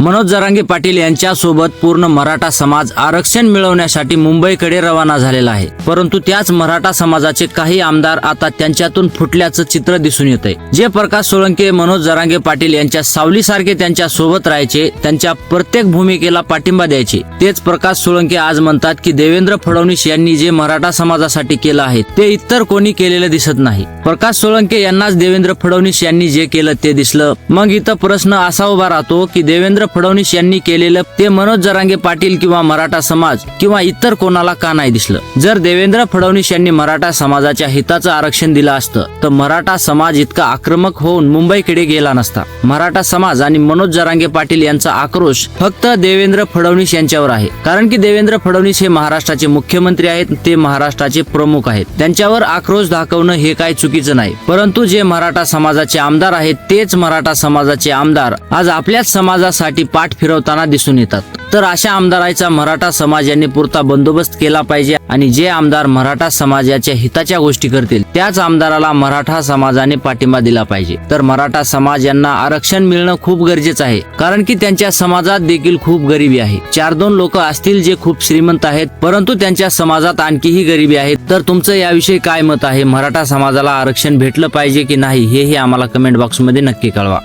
मनोज जरांगे पाटील यांच्यासोबत पूर्ण मराठा समाज आरक्षण मिळवण्यासाठी मुंबईकडे रवाना झालेला आहे. परंतु त्याच मराठा समाजाचे काही आमदार आता त्यांच्यातून फुटल्याचं चित्र दिसून येत आहे जे प्रकाश सोळंके मनोज जरांगे पाटील यांच्या सावलीसारखे त्यांच्यासोबत राहायचे त्यांच्या प्रत्येक भूमिकेला पाठिंबा द्यायचे. तेच प्रकाश सोळंके आज म्हणतात की देवेंद्र फडणवीस यांनी जे मराठा समाजासाठी केलं आहे ते इतर कोणी केलेलं दिसत नाही. प्रकाश सोळंके यांनाच देवेंद्र फडणवीस यांनी जे केलं ते दिसलं. मग इथं प्रश्न असा उभा राहतो की देवेंद्र फडणवीस यांनी केलेलं ते मनोज जरांगे पाटील किंवा मराठा समाज किंवा इतर कोणाला का नाही दिसलं? जर देवेंद्र फडणवीस यांनी मराठा समाजाच्या हिताचं आरक्षण दिलं असतं तर मराठा समाज इतका आक्रमक होऊन मुंबईकडे गेला नसता. मराठा समाज आणि मनोज जरांगे पाटील यांचा आक्रोश फक्त देवेंद्र फडणवीस यांच्यावर आहे. कारण की देवेंद्र फडणवीस हे महाराष्ट्राचे मुख्यमंत्री आहेत ते महाराष्ट्राचे प्रमुख आहेत. त्यांच्यावर आक्रोश दाखवणं हे काही चुकीचं नाही. परंतु जे मराठा समाजाचे आमदार आहेत तेच मराठा समाजाचे आमदार आज आपल्याच समाजासाठी पाठ फिरवताना दिसून येतात. तर अशा आमदाराचा मराठा समाज यांनी पुरता बंदोबस्त केला पाहिजे आणि जे आमदार मराठा समाजाच्या हिताच्या गोष्टी करतील त्याच आमदाराला मराठा समाजाने पाठिंबा दिला पाहिजे. तर मराठा समाज यांना आरक्षण मिळणं खूप गरजेचं आहे कारण की त्यांच्या समाजात देखील खूप गरिबी आहे. चार दोन लोक असतील जे खूप श्रीमंत आहेत परंतु त्यांच्या समाजात आणखीही गरिबी आहे तर तुमचं याविषयी काय मत आहे? मराठा समाजाला आरक्षण भेटलं पाहिजे की नाही? हेही आम्हाला कमेंट बॉक्समध्ये नक्की कळवा.